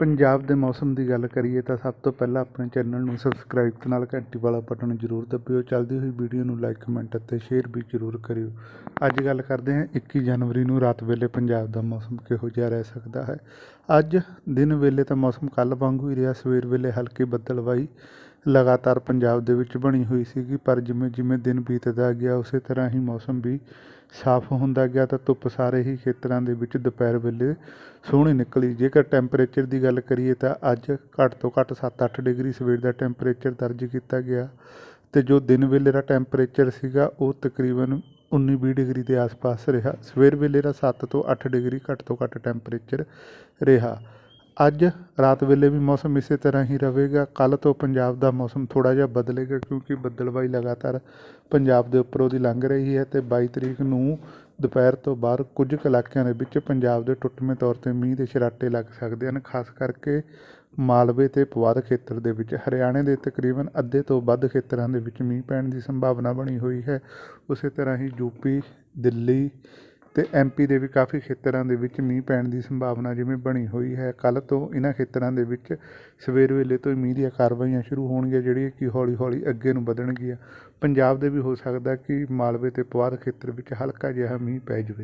ਪੰਜਾਬ ਦੇ ਮੌਸਮ ਦੀ ਗੱਲ ਕਰੀਏ ਤਾਂ ਸਭ ਤੋਂ ਪਹਿਲਾਂ ਆਪਣੇ ਚੈਨਲ ਨੂੰ ਸਬਸਕ੍ਰਾਈਬ ਤੇ ਨਾਲ ਘੰਟੀ ਵਾਲਾ ਬਟਨ ਜ਼ਰੂਰ ਦਬਿਓ। ਚੱਲਦੀ ਹੋਈ ਵੀਡੀਓ ਨੂੰ ਲਾਈਕ, ਕਮੈਂਟ ਅਤੇ ਸ਼ੇਅਰ ਵੀ ਜ਼ਰੂਰ ਕਰਿਓ। ਅੱਜ ਗੱਲ ਕਰਦੇ ਹਾਂ 21 ਜਨਵਰੀ ਨੂੰ ਰਾਤ ਵੇਲੇ ਪੰਜਾਬ ਦਾ ਮੌਸਮ ਕਿਹੋ ਜਿਹਾ ਰਹਿ ਸਕਦਾ ਹੈ? ਅੱਜ ਦਿਨ ਵੇਲੇ ਤਾਂ ਮੌਸਮ ਕੱਲ੍ਹ ਵਾਂਗੂ ਹੀ ਰਿਹਾ। ਸਵੇਰ ਵੇਲੇ ਹਲਕੀ ਬੱਦਲਵਾਈ ਲਗਾਤਾਰ ਪੰਜਾਬ ਦੇ ਵਿੱਚ ਬਣੀ ਹੋਈ ਸੀਗੀ, ਪਰ ਜਿਵੇਂ ਜਿਵੇਂ ਦਿਨ ਬੀਤਦਾ ਗਿਆ, ਉਸੇ ਤਰ੍ਹਾਂ ਹੀ ਮੌਸਮ ਵੀ ਸਾਫ਼ ਹੁੰਦਾ ਗਿਆ ਤਾਂ ਧੁੱਪ ਸਾਰੇ ਹੀ ਖੇਤਰਾਂ ਦੇ ਵਿੱਚ ਦੁਪਹਿਰ ਵੇਲੇ ਸੋਹਣੀ ਨਿਕਲੀ। ਜੇਕਰ ਟੈਂਪਰੇਚਰ ਦੀ ਗੱਲ ਕਰੀਏ ਤਾਂ ਅੱਜ ਘੱਟ ਤੋਂ ਘੱਟ 7-8 ਡਿਗਰੀ ਸਵੇਰ ਦਾ ਟੈਂਪਰੇਚਰ ਦਰਜ ਕੀਤਾ ਗਿਆ ਤੇ ਜੋ ਦਿਨ ਵੇਲੇ ਦਾ ਟੈਂਪਰੇਚਰ ਸੀਗਾ, ਉਹ ਤਕਰੀਬਨ 19-20 ਡਿਗਰੀ ਦੇ ਆਸ-ਪਾਸ ਰਿਹਾ। ਸਵੇਰ ਵੇਲੇ ਦਾ 7 ਤੋਂ 8 ਡਿਗਰੀ ਘੱਟ ਤੋਂ ਘੱਟ ਟੈਂਪਰੇਚਰ ਰਿਹਾ। ਅੱਜ ਰਾਤ ਵੇਲੇ ਵੀ ਮੌਸਮ ਇਸੇ ਤਰ੍ਹਾਂ ਹੀ ਰਹੇਗਾ। ਕੱਲ ਤੋਂ ਪੰਜਾਬ ਦਾ ਮੌਸਮ ਥੋੜਾ ਜਿਹਾ ਬਦਲੇਗਾ ਕਿਉਂਕਿ ਬੱਦਲਬਾਈ ਲਗਾਤਾਰ ਪੰਜਾਬ ਦੇ ਉੱਪਰੋਂ ਦੀ ਲੰਘ ਰਹੀ ਹੈ ਤੇ 22 ਤਰੀਕ ਨੂੰ ਦੁਪਹਿਰ ਤੋਂ ਬਾਅਦ ਕੁਝ ਕੁ ਇਲਾਕਿਆਂ ਦੇ ਵਿੱਚ ਪੰਜਾਬ ਦੇ ਟੁੱਟਵੇਂ ਤੌਰ ਤੇ ਮੀਂਹ ਦੇ ਛਰਾਟੇ ਲੱਗ ਸਕਦੇ ਹਨ। ਖਾਸ ਕਰਕੇ ਮਾਲਵੇ ਤੇ ਪੁਆਧ ਖੇਤਰ ਦੇ ਵਿੱਚ ਹਰਿਆਣੇ ਦੇ ਤਕਰੀਬਨ ਅੱਧੇ ਤੋਂ ਵੱਧ ਖੇਤਰਾਂ ਦੇ ਵਿੱਚ ਮੀਂਹ ਪੈਣ ਦੀ ਸੰਭਾਵਨਾ ਬਣੀ ਹੋਈ ਹੈ। ਉਸੇ ਤਰ੍ਹਾਂ ਹੀ ਯੂਪੀ ਦਿੱਲੀ ਤੇ ਐਮਪੀ ਦੇ ਵੀ ਕਾਫੀ ਖੇਤਰਾਂ ਦੇ ਵਿੱਚ ਮੀਂਹ ਪੈਣ ਦੀ ਸੰਭਾਵਨਾ ਜਿਵੇਂ ਬਣੀ ਹੋਈ ਹੈ। ਕੱਲ ਤੋਂ ਇਹਨਾਂ ਖੇਤਰਾਂ ਦੇ ਵਿੱਚ ਸਵੇਰ ਵੇਲੇ ਤੋਂ ਹੀ ਮੀਂਹ ਦੀਆਂ ਕਾਰਵਾਈਆਂ ਸ਼ੁਰੂ ਹੋਣਗੀਆਂ, ਜਿਹੜੀਆਂ ਕਿ ਹੌਲੀ ਹੌਲੀ ਅੱਗੇ ਨੂੰ ਵਧਣਗੀਆਂ। ਪੰਜਾਬ ਦੇ ਵੀ ਹੋ ਸਕਦਾ ਕਿ ਮਾਲਵੇ ਤੇ ਪੁਆਧ ਖੇਤਰ ਵਿੱਚ ਹਲਕਾ ਜਿਹਾ ਮੀਂਹ ਪੈ ਜਾਵੇ।